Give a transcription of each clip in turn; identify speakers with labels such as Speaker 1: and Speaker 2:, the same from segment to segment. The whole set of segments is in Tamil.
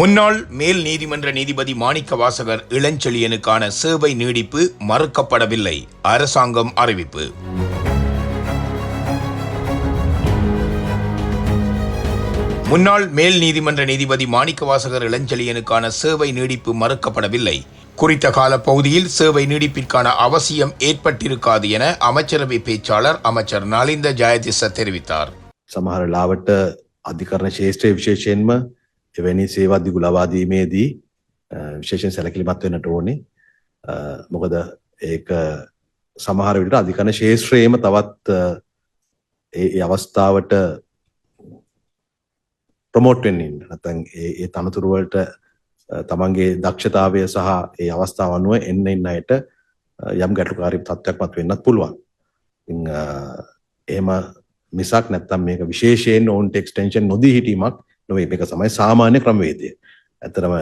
Speaker 1: முன்னாள் மேல் நீதிமன்ற நீதிபதி மாணிக்க வாசகர் இளஞ்செழியனுக்கான சேவை நீடிப்பு மறுக்கப்படவில்லை அரசாங்கம் அறிவிப்பு முன்னாள் மேல் நீதிமன்ற நீதிபதி மாணிக்க வாசகர் இளஞ்செழியனுக்கான சேவை நீடிப்பு மறுக்கப்படவில்லை குறித்த கால பகுதியில் சேவை நீடிப்பிற்கான அவசியம் ஏற்பட்டிருக்காது என அமைச்சரவை பேச்சாளர் அமைச்சர் நலிந்த ஜெயதிச தெரிவித்தார்
Speaker 2: සමහර ලාවට අධිකරණ ශේෂත්‍රය විශේෂයෙන්ම එවැනි සේවද්දිගු ලබාදීමේදී අ, විශේෂෙන් සැලකිලිමත් වෙන්නට ඕනේ අ, මොකද ඒක සමහර විට අධිකරණ ශේෂත්‍රයේම තවත් අ, ඒ ඒ අවස්ථාවට ප්‍රමෝට් වෙන්න ඉන්න නැත්නම් ඒ ඒ තනතුරුවලට අ, තමන්ගේ දක්ෂතාවය සහ ඒ අවස්ථාව අනුව එන්න එන්න අයට අ, යම් ගැටලුකාරී තත්ත්වයක් මත වෙන්නත් පුළුවන්. ඉතින් අ, එහෙම මිසක් නැත්තම් මේක විශේෂයෙන් ඔවුන්ට එක්ස්ටෙන්ෂන් නොදී හිටීමක් නොවේ මේක සමයි සාමාන්‍ය ක්‍රමවේදය. ඇතරම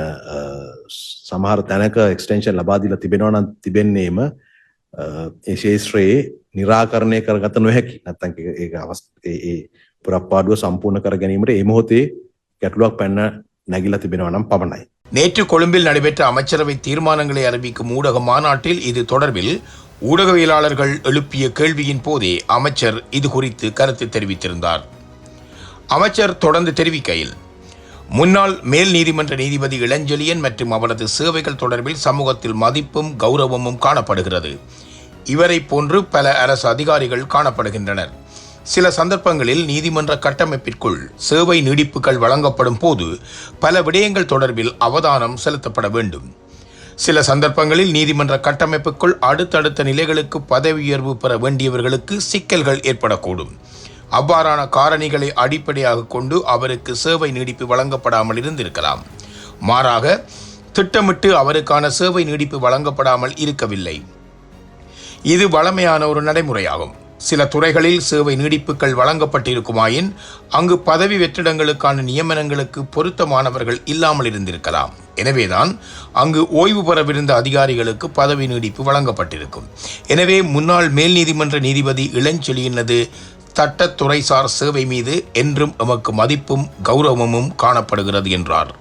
Speaker 2: සමහර තැනක එක්ස්ටෙන්ෂන් ලබාදිලා තිබෙනවා නම් තිබෙන්නේම අ, ඒ ශේෂත්‍රයේ නිරාකරණය කරගත නොහැකි නැත්තම් ඒක- ඒක අවස් ඒ ඒ පුරප්පාඩුව සම්පූර්ණ කර ගැනීමට ඒ මොහොතේ ගැටලුවක් පැන්න නැගිලා තිබෙනවා නම් පමණයි.
Speaker 1: நேற்று கொழும்பில் நடைபெற்ற அமைச்சரவை தீர்மானங்களை அறிவிக்கும் ஊடக மாநாட்டில் இது தொடர்பில் ஊடகவியலாளர்கள் எழுப்பிய கேள்வியின் போதே அமைச்சர் இது குறித்து கருத்து தெரிவித்திருந்தார் அமைச்சர் தொடர்ந்து தெரிவிக்கையில் முன்னாள் மேல் நீதிமன்ற நீதிபதி இளஞ்செழியன் மற்றும் அவரது சேவைகள் தொடர்பில் சமூகத்தில் மதிப்பும் கௌரவமும் காணப்படுகிறது. இவரை போன்று பல அரசு அதிகாரிகள் காணப்படுகின்றனர். சில சந்தர்ப்பங்களில் நீதிமன்ற கட்டமைப்பிற்குள் சேவை நீடிப்புகள் வழங்கப்படும் போது பல விடயங்கள் தொடர்பில் அவதானம் செலுத்தப்பட வேண்டும். சில சந்தர்ப்பங்களில் நீதிமன்ற கட்டமைப்புக்குள் அடுத்தடுத்த நிலைகளுக்கு பதவி உயர்வு பெற வேண்டியவர்களுக்கு சிக்கல்கள் ஏற்படக்கூடும். அவ்வாறான காரணிகளை அடிப்படையாக கொண்டு அவருக்கு சேவை நீடிப்பு வழங்கப்படாமல் இருந்திருக்கலாம். மாறாக திட்டமிட்டு அவருக்கான சேவை நீடிப்பு வழங்கப்படாமல் இருக்கவில்லை. இது வழமையான ஒரு நடைமுறையாகும். சில துறைகளில் சேவை நீடிப்புகள் வழங்கப்பட்டிருக்குமாயின் அங்கு பதவி வெற்றிடங்களுக்கான நியமனங்களுக்கு பொருத்தமானவர்கள் இல்லாமல் இருந்திருக்கலாம். எனவேதான் அங்கு ஓய்வு பெறவிருந்த அதிகாரிகளுக்கு பதவி நீடிப்பு வழங்கப்பட்டிருக்கும். எனவே முன்னாள் மேல் நீதிமன்ற நீதிபதி இளஞ்செழியினது சட்டத்துறைசார் சேவை மீது என்றும் எமக்கு மதிப்பும் கௌரவமும் காணப்படுகிறது என்றார்.